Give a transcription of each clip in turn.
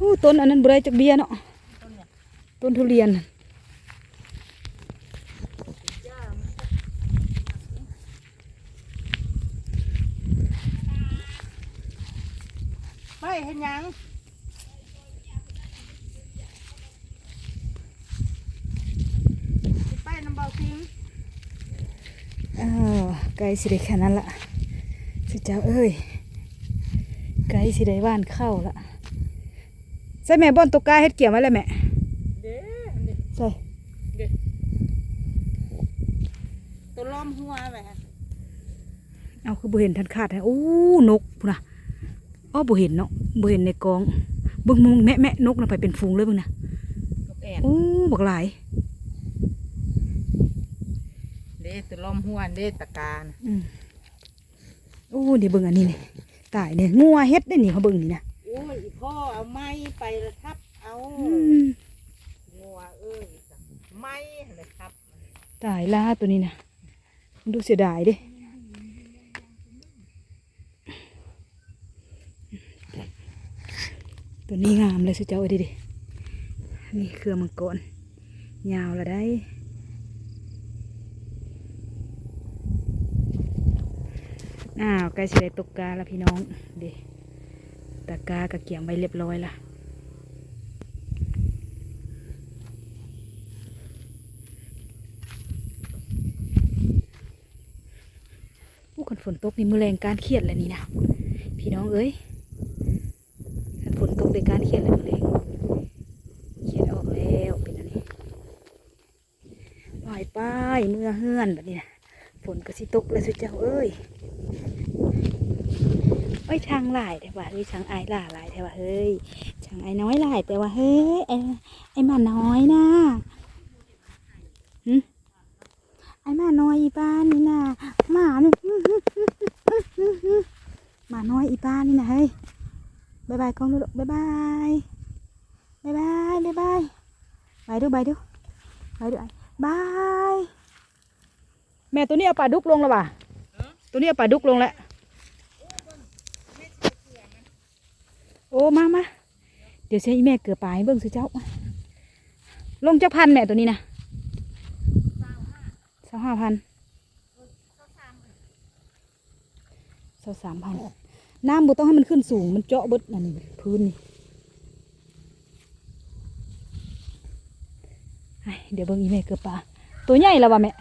อู้ต้นอันนั้นบไรจากเบียร์เนาะต้นเนี่ยต้นทุเรียนน่ะไม่เห็นหยังสิไปน้ำเบาซิงอ้าวไก่สิได้แค่นั้นละสุเจ้าเอ้ยไก่สิได้ว่านเข้าละ ใส่แม่บ่อนตกกาเฮ็ดเกี่ยวไว้แล้วแม่เด้อันเด้ใส่เด้ตัวล้อมหัวไปฮะเอาคือบ่เห็นทันขาดแท้โอ้นกพุ่นน่ะอ้อบ่เห็นเนาะบ่เห็นในกองเบิ่งมึงแม่แม่นกน่ะไปเป็นฝูงเลยเบิ่งน่ะกับแอนโอ้บักหลายเด้ตัวล้อมหัวเด้ตะการอืมโอ้เดี๋ยวเบิ่งอันนี้นี่ตายเนี่ยงัวเฮ็ดได้นี่เขาเบิ่งนี่นะโอ้ยอีพ่อเอาไม้ไปละทับเอาอืมงัวเอ้ยจ้ะไม้เลยครับตายล่าตัวนี้นะดูเสียดายเด้ตัวนี้งามเลยสุเจ้าเอ้ยดิดินี่เครือมังกรยาวละได้อ้าวใกล้สิได้ตกกาแล้วพี่น้องเด้ ตะกากะเกี่ยงไว้เรียบร้อยละผู้คนฝนตกนี่มือแรงการเครียดเลยนี่นะ พี่น้องเอ้ยฝนตกในการเครียดเลยมือแรงเครียดออกแล้วเป็นอันนี้ปล่อยป้ายเมื่อเฮือนแบบนี้นะฝนก็สิตกแล้วสุดเจ้าเอ้ย อ้ยช่างหลายแต่ว่าเฮ้ยช่างอายหล่าหลายแต่ว่าเฮ้ยช่างอายน้อยหลายแต่ว่าเฮ้ยไอ้ไอ้มาน้อยนะหึไอ้มาน้อยอีป้านนี่นะหมานี่หมาน้อยอีป้านนี่นะเฮ้ยบายบายกล้องดูลูกบายบายบายบายบายบายบายดูบายดูบายดูไอบายแม่ตัวนี้เอาปลาดุกลงแล้วป่ะตัวนี้เอาปลาดุกลงแล้ว โอ้มามาเดี๋ยวใช้แม่เกือบปลายเบิ่งสิเจ้า ลงเจ้าพันแม่ตัวนี้นะสาห้าพันสาสามพันน้ำบุต้องให้มันขึ้นสูง มันเจาะบดนั่นนี่พื้นนี่เดี๋ยวเบิ่งอีแม่เกือบปลาตัวใหญ่แล้ววะแม่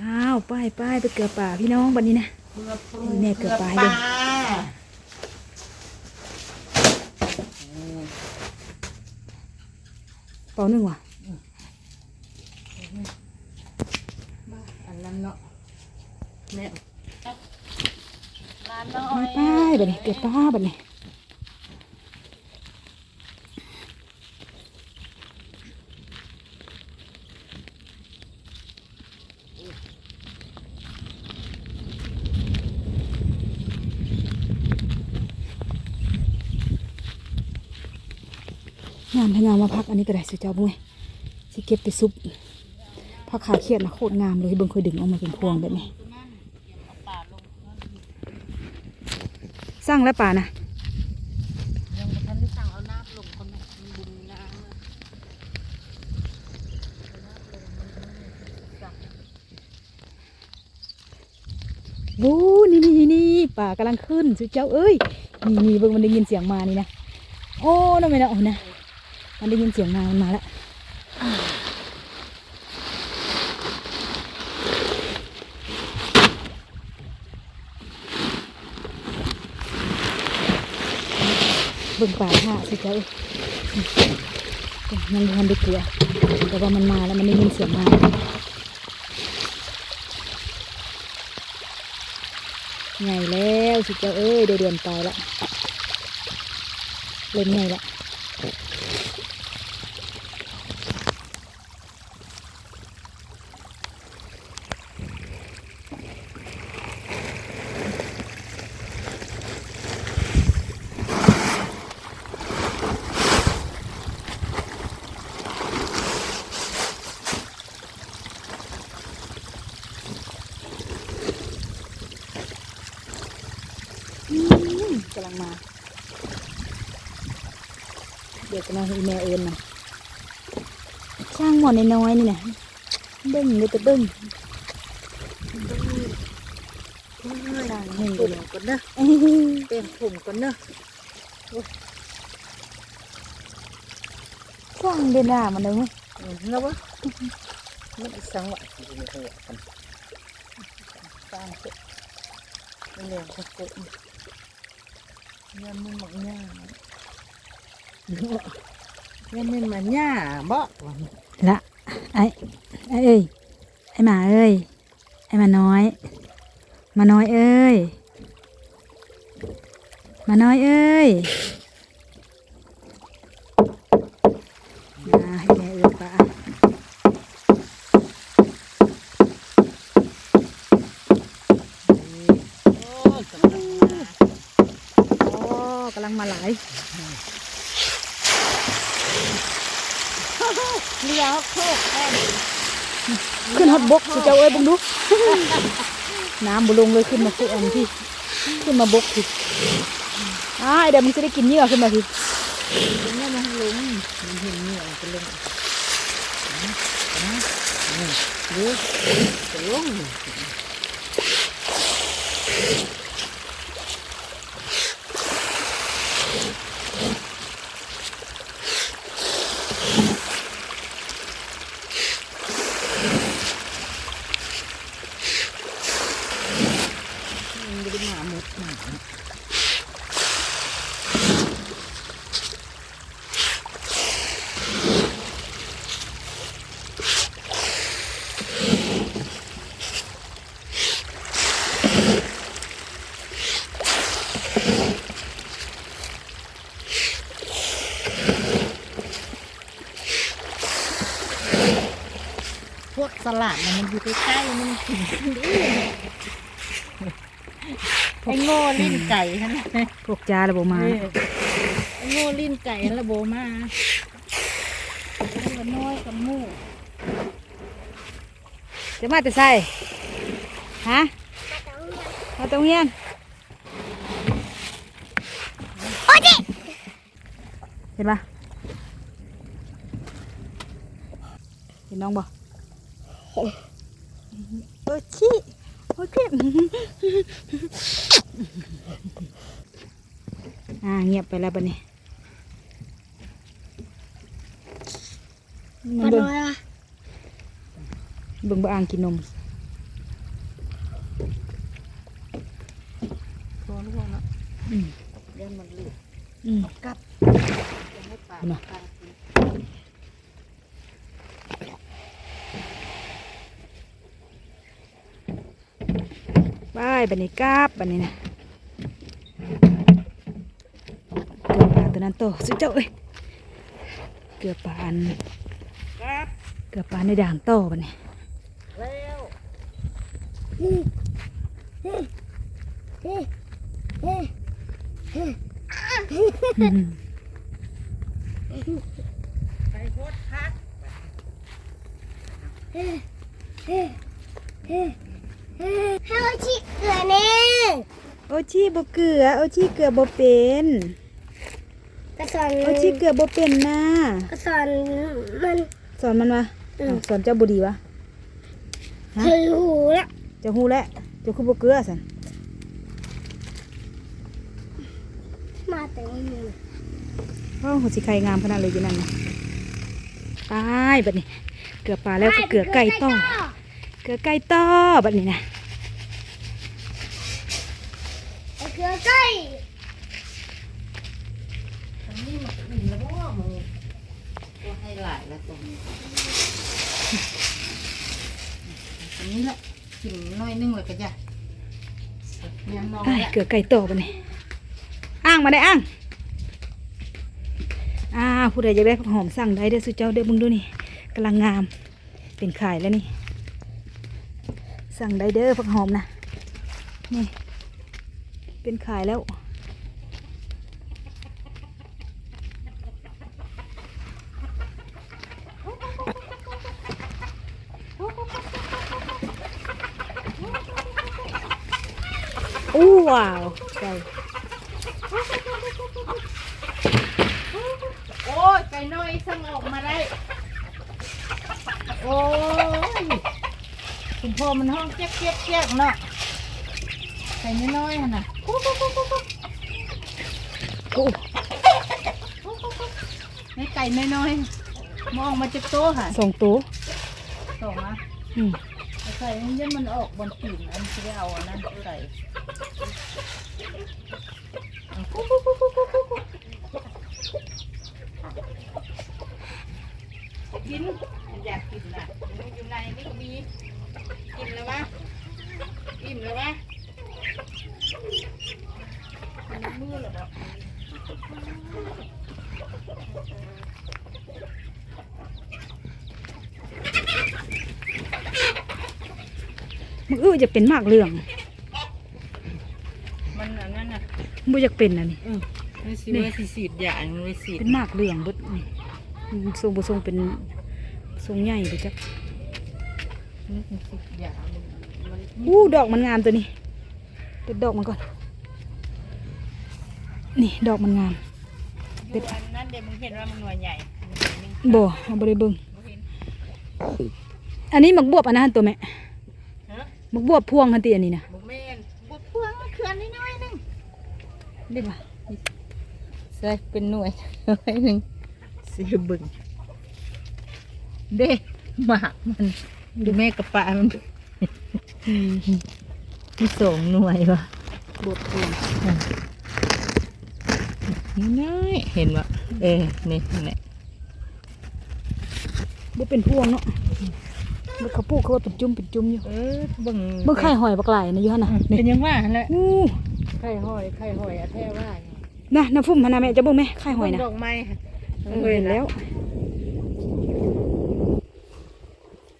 อ้าวป้ายป้ายไปเกือบป่าพี่น้องบันนี้นะเมื่อพุ่แม่เกือบไปปเด้ลาอเป่าหนึ่งว่ะอันนั้นเนาะแม่ร้านน้อป้ายยป้ายบันนี้เกือบป้าบันนี้งา มาพักอันนี้ก็ได้สุเจ้าบุ้ยสิเก็บไปซุปผักขาเครียดนะโคตรงามเลยเบิ่งเคยดึงออกมาเป็นพวงแบบนี้สร้างแล้วป่านะยังไม่ทันได้สั่งเอาน้ำลงคนน่ะบุญน้ำบูนี่นี่นี่ป่ากำลังขึ้นสุเจ้าเอ้ยนี่นี่เบิ่งมันได้ยินเสียงมานี่นะโอ้นั่นไม่นะโอ้นะ มันได้ยินเสียงมามันมาแล้วเบิ่งป่าท่าสุเจ้ามันทันได้เกลือแต่ว่ามันมาแล้วมันได้ยินเสียงมาไงแล้วสุดเจ้าเอ้ยเดือนเดือนตายละเล่นไงละ กำ ลังมา เดี๋ยวจะมาให้แม่เอิญมันช่างหมอนน้อยๆนี่นะเบิ้งเลยแต่เบิ้งเฮ้ยเห็นผมก่อนเนอะเอ้ยเต็มผมก่อนเนอะช่างเด่นด่ามันเลยมั้ยอืมแล้ววะมันอีสังวะอยู่ในหัวกันสร้างเสร็จมันเลี้ยงเขาโกะเนี่ยมันหมักหญ้าเนี่ยมันมาหญ้าบ่วันละไอ้ไอ้เอ้ยไอ้หมา เอ้ยไอ้หมาน้อยหมาน้อยเอ้ยหมาน้อยเอ้ยมาให้แม่เอิญปะ โอ้ยกำลังมา โอ้กำลัง มาหลายเลี้ยวโคกแอนขึ้นฮอตบกสิเจ้าเอ้ยเบังดู น้ำบุลงเลยขึ้นมาคืออันที่ ขึ้นมาบกสิอ้ายเดี๋ยวมันจะได้กินเหยื่อขึ้นมาสิเป็นเนี่ยมันลงมันเห็นเนี่ยมันจะลงดูจะลง มันไม่ได้หมาหมดหมา พวก สลัดน่ะมันอยู่ใกล้ๆมันกินไอ้โง่ลิ้นไก่ฮะนะพวกจาระบบมาเออไอ้โง่ลิ้นไก่ระโบมาตัวน้อยกับหมูจะมาแต่ใส่ฮะมาตรงเฮียนเห็นปะเห็นน้องบ่ เออชี้โอเคอ่าเงียบไปแล้วบัดนี้มันเบิ่งเบิ่งบ่อ่างกินนมตัวลูกนะอืมเดี๋ยวมันหลุดอืมกลับจะให้ปาก น่ะ ปากกิน บายบันนี้กาบบันนี้นะเกือบปลาตัวนั้นโตสุดเจ้าเอ้ยเกือบปลาอันเกือบปลาในด่างโตบันนี้ไปโคตรพักเฮ้เฮ้เฮ้ ให้เราชิเกลือแน่โอชีบ่เกลือโอชีเกลือบ่เป็นกระสอนโอชีเกลือบ่เป็นนะกระสอนมันสอนมันวะอืมอ้าวสอนเจ้าบ่ดีวะฮะเคยหูแล้วเจ้าฮู้แล้วเจ้าคือบ่เกลือสันมาแต่ไม่มีโอ้หัวสิไข่งามขนาดเลยอยู่นั่นนะตายบัดนี้ เกลือปลาแล้วก็เกลือไก่ต่อ เกลือไก่ต่อบัดนี้นะไอ้เกลือไก่ตรงนี้มันกินแล้วบ่มึงตัวให้หลายแล้วตรงนี้ตรงนี้แหละกินน้อยนึงเลยก็จะเนี่ยน้องอ้ายละเกลือไก่ต่อบัดนี้อ้างมาได้อ้างอ้าวผู้ใดอยากได้ผักหอมสั่งได้เด้อสุเจ้าเด้อมึงดูนี่กำลังงามเป็นขายแล้วนี่ สั่งไดเดอร์ผักหอมนะนี่เป็นขายแล้วอู้ว้าวไก่โอ้ไก่น้อยสั่งออกมาได้ โอุ้ณพ่อมันห้องเจ๊กเจ๊กเจ๊กเนาะไก่น้อยๆหั่นน่ะกุ๊กกุ๊กกุ๊กกุ๊กกุ๊กโอ้ในไก่น้อยๆมองมาจากโต๊ะค่ะสองตัวส่งมาอืมใส่ให้ยันมันออกบนปีนอันที่เอาอันนั้นใส่กุ๊กกุ๊กกุ๊กกุ๊กกุ๊กกุ๊กกินอยากกินน่ะอยู่ในนี่ก็มี กินแล้ววะอิ่มแล้ววะมันมือเหรอบอกมึงเออจะเป็นมากเรื่องมันอันนั้นน่ะบ่อยากเป็นอันนี้อืมไม่สิว่าสิสีดยาอันไม่สีดเป็นมากเรื่องเบิดนี่อืมทรงบ่ทรงเป็นทรงใหญ่บ่จัก อู้ดอกมันงามตัวนี้เด็ดดอกมันก่อน นี่ดอกมันงามอยู่อันนั้นเดี๋ยวมึงเห็นว่ามันหน่วยใหญ่มันเป็นนิ่งบ่เอาบ่ได้เบิ่งมึงเห็นอันนี้หมักบวบอันนั้นตัวแม่ฮะหมักบวบพวงหันติอันนี้นะบุกเมนบุกพวงมันคืออันน้อยๆหนึงเด็ดว่ะใช่เป็นหน่วยหน่วยหนึ่งสีบึงเด้หมากมัน ดูแม่กระปะมันอืมมีสองหน่วยวะบวบพวงน้อยเห็นวะเออนี่นี่บ่เป็นพวงเนาะมันเขาปลูกเขาว่าเป็นจุ่มเป็นจุ่มอยู่เออเบิ่งเบิ่งไข่หอยบักหลายนะอยู่หั่นน่ะนี่เป็นยังว่าหั่นแหละอู้ไข่หอยไข่หอยอะแท้ว่าน่ะน้ำฟุ่มหั่นน่ะแม่จะเบิ่งไหมไข่หอยน่ะดอกไม้ค่ะเออเห็นแล้ว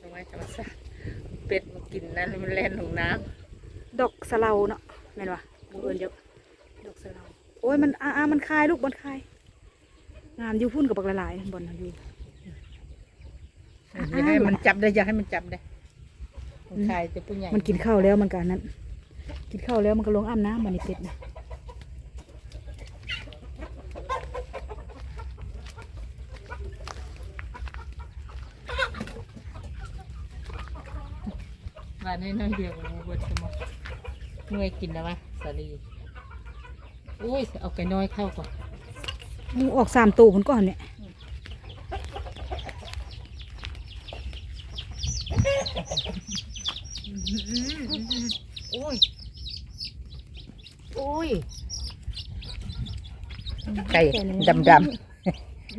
ดอกไม้ธรรมชาติเป็ดมั นั้นมันเล่นลงน้ดอกสะเลาเนาะแม่นว่บ่เอินเดี๋ยวดอกสะเลาโอ้ยมันอาอามันคายลูกมันคายงามอยู่พุ่นกับบักหลายบอนน่ะอยู่ำอย่าให้มันจับได้อย่าให้มันจับได้มันคายจะผู้ใหญ่มันกินข้าวแล้วมันก็อันนั้น กินข้าวแล้วมันก็ลงอาบน้ำมันนี่เป็ดนะ ว่าในน้อยเดียวกับหมูเบิดสมองหน่วยกินแล้ววะสาลีโอ้ยเอาไก่น้อยเข้าก่อนหมูออกสามตัวผนก่อนเนี่ยโอ้ยโอ้ยไก่ดำด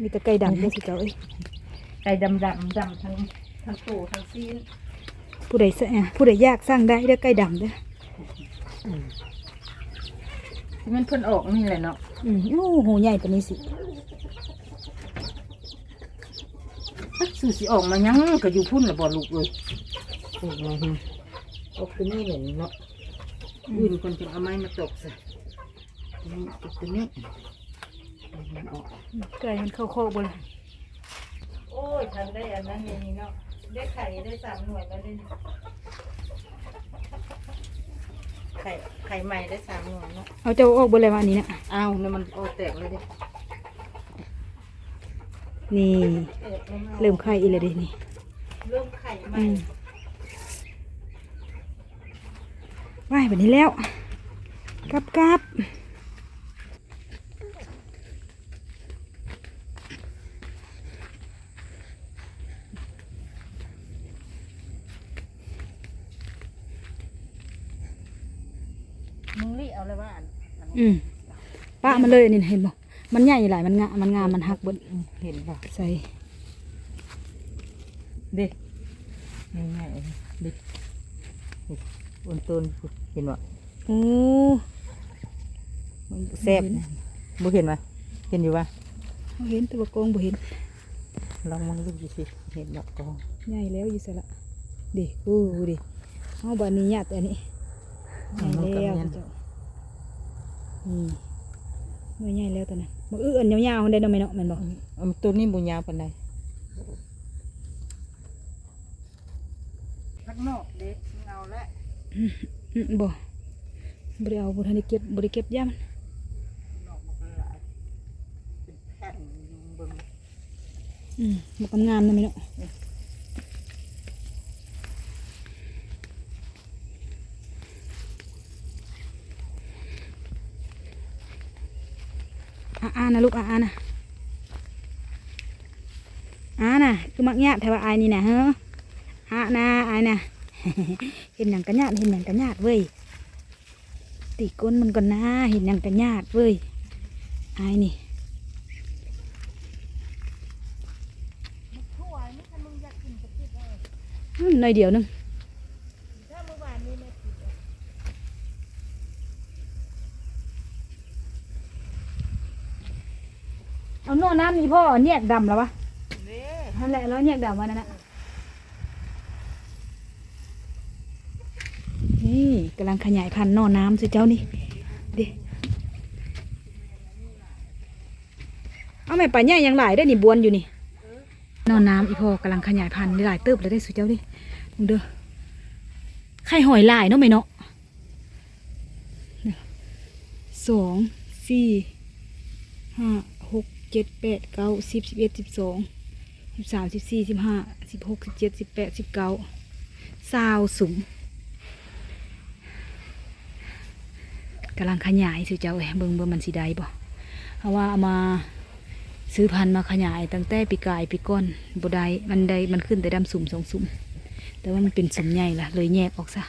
มีแต่ไก่ดำเด้อสิเจ้าเอ้ยำไก่ดำดำดำทั้งทั้งตัวทั้งซีน ผู้ใดสะผู้ใดยากสร้างได้เด้อไก่ดำเด้อที่มันเพิ่นออกนี่แหละเนาะอืมโอ้โหใหญ่ปานนี้สิสื่อสิออกมายังก็อยู่พุ่นละบ่ลูกเลยออกมาฮึออกตัวนี้แหละเนาะอื่นคนจะเอาไม้มาตกใส่ตัวนี้ตกตัวนี้มันออกไก่มันเข้าคอกบ่เลยโอ้ยทันได้อันนั้นนี่เนาะ ได้ไข่ได้สามหน่วยแล้วได้ไข่ไข่ใหม่ได้สามหน่วยเนาะเอาเจ้าออกบ่เลยว่าอันนี้นะอ้าวเนี่ยมันโอแตกเลยดินี่แตกแล้วเริ่มไข่อีกแล้วเดินี่ เริ่มไข่ใหม่อืมว่ายแบบนี้แล้วกลับกลับ มึงรีเอาเลยว่าอันอัน อืมป้า มันเลยอันนี่เห็นบ่มันใหญ่หลายมันงามันงามมันหักเบิดเห็นป่ะใส่เด็กง่ายๆเด็กบนต้นเห็นป่ะโอ้มันแซ่บบ่เห็นป่ะเห็นอยู่ป่ะบ่เห็นแตัวากองบ่เห็นลองมองดูดิสิเห็นดอกกองใหญ่แล้วอยู่ใส่ละเด็กอู้ดิเอาบานนี้หยาดอันนี้ใหญ่แล้วเจ้านี่ หน่วยใหญ่แล้วตัวนั้นมันอื้ออันยาวๆคนได้เนาะแม่เนาะแม่นบอกอันตัวนี้บุญยาวปานใดลักนอกเด็กเอาละอืมบ่บ่ได้เอาบ่ทันได้เก็บบ่ได้เก็บย่ามันนอกมันก็หลายเป็นแผ่นอยู่เบิ่งอืมมันงามๆนะไม่เนาะ อ่านะลูกอ่านะอ่านะคือมักญาติแต่ว่าอายนี่นะเฮ้ออ่านะอายนะเห็นหนังกระญาติเห็นหนังกระญาติเว้ยตีก้นมันก่อนนะเห็นหนังกระญาติเว้ยไอายนี่หน่อยเดียวนึง เอาโน่นน้ำนี่พ่อแยกดำแล้ววะนั่นแหละแล้วแยกดำมานั่นนะนี่กำลังขยายพันธุ์โน่นน้ำสิเจ้านี่ดิเอาแม่ป่าเนี่ยยังหลายได้นี่บวนอยู่นี่นอนน้ำอีพอกำลังขยายพันธุ์ได้หลายเติบเลยได้สุดเจ้าดิมึงเด้อไข่หอยลายเนาะไหมเนาะสองสี่ห้า เจ็ดแปดเก้าสิบสิบเอ็ดสิบสองสิบสามสิบสี่สิบห้าสิบหกสิบเจ็ดสิบแปดสิบเก้าสาวสูงกำลังขยายสุเจ้าเอ้ยเบิ่งเบิ่งมันสีได้บ่เพราะว่าเอามาซื้อพันธุ์มาขยายตั้งแต่ปีกายปีก้อนบได้มันได้มันขึ้นแต่ดำสุ่มสองสุ่ม แต่ว่ามันเป็นสุ่มใหญ่ละเลยแยกออกซะ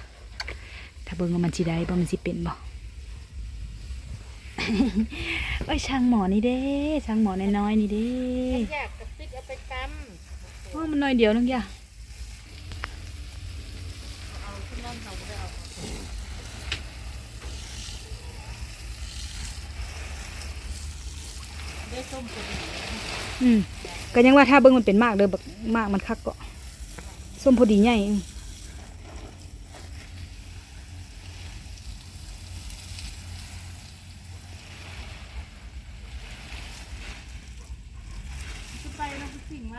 ถ้าเบิ่งว่ามันสิได้บ่มันสิเป็นบ่ โอ้ยช่างหมอนี่เด้ช่างหมอน้อยๆนี่เด้อยากกระปิกเอาไปตโอ้มันน้อยเดียวนึงย่าำเอาขึ้นนั่นเขาไม่ได้เอาได้ส้มพอดีอืมก็ยังว่าถ้าเบิ่งมันเป็นมากเด้อบักมากมันคักก็ส้มพอดีใหญ่อืม จะไปนะคุณสิ่งไหม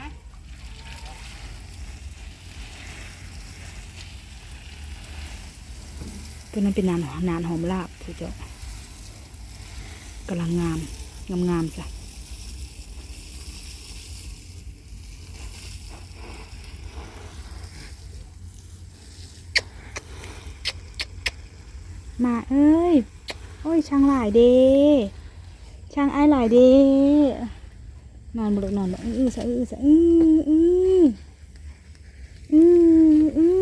ตัวนั้นเป็นนานนานหอมลาบสุดเจ้ากำลังงาม งามงามจ้ะมาเอ้ย โอ้ย ช่างหลายเดช่างไอ้หลายเดนอนบนนอนบ่อื้อสะอื้อสะอื้ออื้อออื้อ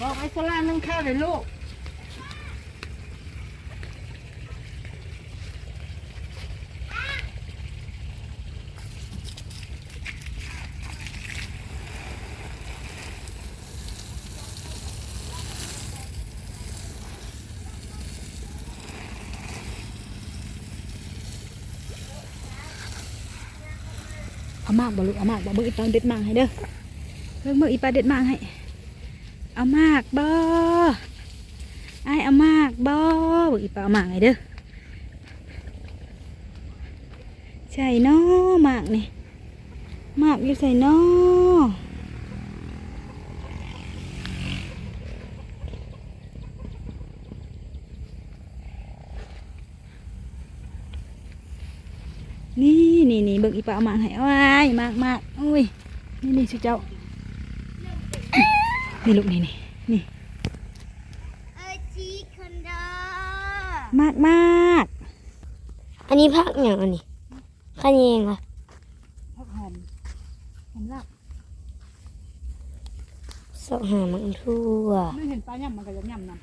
บอกไอ้ส ลานึ่งข้าวเลยลูกเอามากบ่ลูกเอามากบ่เบิ่งอีปลาเด็ดมากให้เด้อเบิ่งเบิ่งอีปลาเด็ดมากให้ เอามากบ่ไอเอามากบ่เบิ่งอีปลาเอามากให้เด้อใช่เนาะมากนี่มากอยู่ใส่นาะนี่นี่นี่เบิ่งอีปลาเอามากให้เอาไว้มากมากอุ้ยนี่นี่สิเจ้า นี่ลูกนี่นี่นี่เออจีคันดามากมากอันนี้พักอย่างอันนี้ขันเองค่ะพักหอมหอมลาบสองหามังทั่วไม่เห็นปลาย่ำมันก็ยังย่ำนำ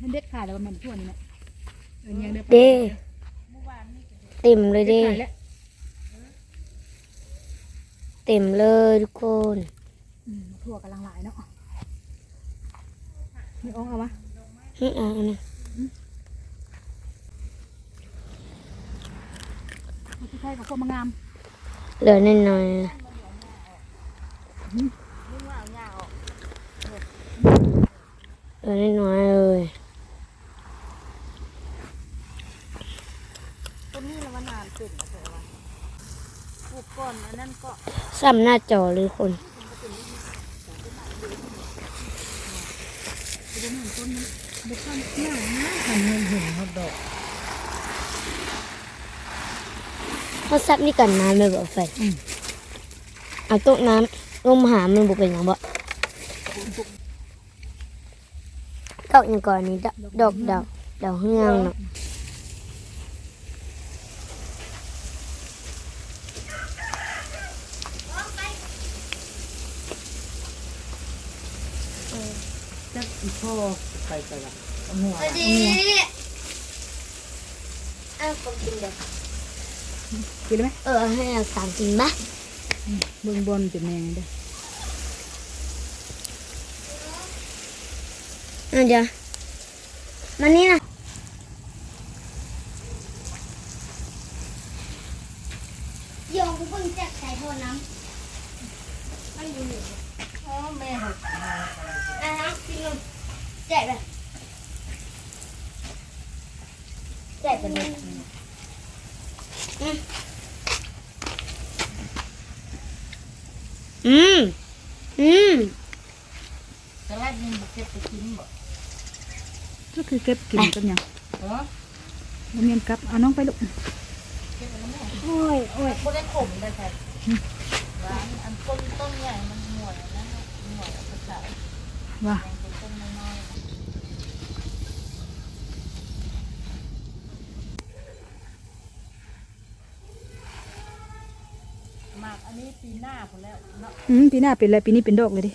มันเด็ดขาดแล้วมันทั่วนี่แหละ เออยังเด็ดเด้เต็มเลยเด็ดเด้ขาดแล้วเต็มเลยทุกคนอืมทั่วกำลังหลายเนาะนี่อ้องเอาวะนี่อะอันนี้มันคือใครกับพวกมางามเหลือนิดหน่อยนะตัวน้อยๆเลย ต้นนี้ละว่านานเป็นแต่ว่า ปลูกก่อนอันนั้นก็ซ้ำหน้าจอเลยคนทำเงินเห็นเขาดอกเขาซับนี่กันน้ำเลยบ่แฟนเอาตกน้ำลมหามันบ่เป็นหยังบ่ดอกหยังก่อนนี้ดอกดอกดอกดอกเฮืองเนาะ จั กินเด้อกินไหมเออให้อาสามกินบ้าเบิ่งบนเป็นแมงเด้อเอาเดี๋ยวมานี่นะโยงกูเพิ่งแจกใส่โทน้ำมันอยู่นี่ อ๋อแม่เขา อะฮะกินนมแจกเลยแจกไปเลยอืมอืม จะไล่ยิงบุกเก็บไปกินบ่ ก็คือ เก็บกินกันหยังเออบ่เมียนกลับ เอาน้องไปลูกโอ้ยโอ้ยบ่ได้ขมได้ใช่ว่าอันต้นต้นใหญ่มันหน่วยนะหน่วยภาษาว่าต้นน้อยๆมากอันนี้ปีหน้าพอแล้วเนาะอืมปีหน้าเป็นอะไรปีนี้เป็นดอกเลยดิ